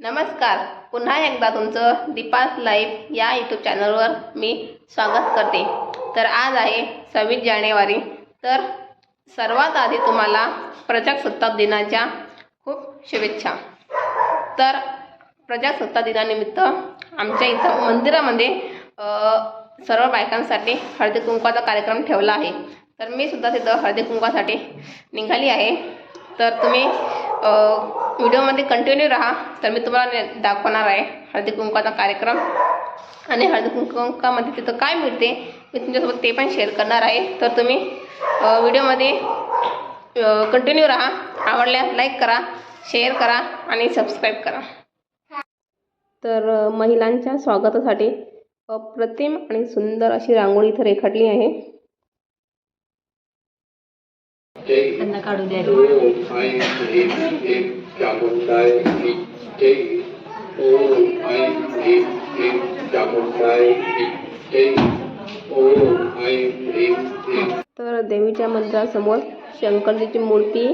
नमस्कार. पुन्हा एकदा तुमचं दीपास लाईव्ह या यूट्यूब चॅनलवर मी स्वागत करते. तर आज आहे सव्वीस जानेवारी. तर सर्वात आधी तुम्हाला प्रजासत्ताक दिनाच्या खूप शुभेच्छा. तर प्रजासत्ताक दिनानिमित्त आमच्या इथं मंदिरामध्ये सर्व बायकांसाठी हळदी कुंकवाचा कार्यक्रम ठेवला आहे. तर मी सुद्धा तिथं हळदी कुंकवासाठी निघाली आहे. तर तुम्ही व्हिडिओमध्ये कंटिन्यू राहा. तर मी तुम्हाला दाखवणार आहे. हळदी कुंकवाचा कार्यक्रम. आणि हळदी कुंकवामध्ये तिथं काय मिळते मी तुमच्यासोबत ते पण शेअर करणार आहे. तर तुम्ही व्हिडिओमध्ये कंटिन्यू राहा. आवडल्यास लाईक करा शेअर करा आणि सबस्क्राईब करा. तर महिलांच्या स्वागतासाठी अप्रतिम आणि सुंदर अशी रांगोळी इथं रेखाटली आहे. तर देवीच्या मंदिरासमोर शंकरजीची मूर्ती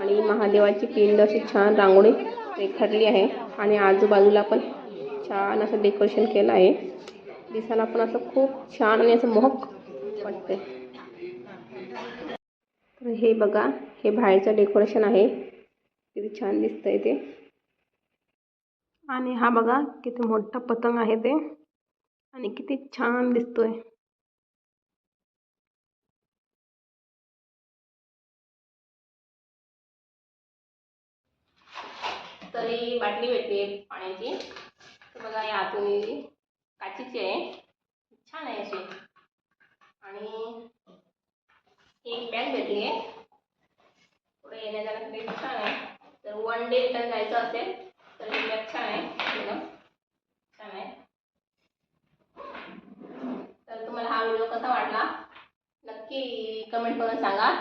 आणि महादेवाची पिंड अशी छान रांगोळी रेखाटली आहे. आणि आजूबाजूला पण छान असं डेकोरेशन केलं आहे. दिसायला पण असं खूप छान आणि असं मोहक वाटते हे बघा, हे बाहेरचं डेकोरेशन आहे. किती छान दिसतंय ते. आणि हा बघा, किती मोठा पतंग आहे ते. आणि किती छान दिसतोय. तर ही बाटली भेटली आहे पाण्याची. तर बघा या आतून काचीची आहे. छान आहे अशी. भेटली आहे. पुढे येण्या जाण्यासाठी छान आहे. तर वन डे रिटर्न जायचं असेल तर ही बॅग छान आहे. एकदम छान आहे. तर तुम्हाला हा व्हिडिओ कसा वाटला? नक्की कमेंट करून सांगा.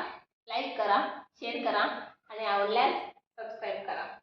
लाईक करा शेअर करा आणि आवडल्यास सबस्क्राईब करा.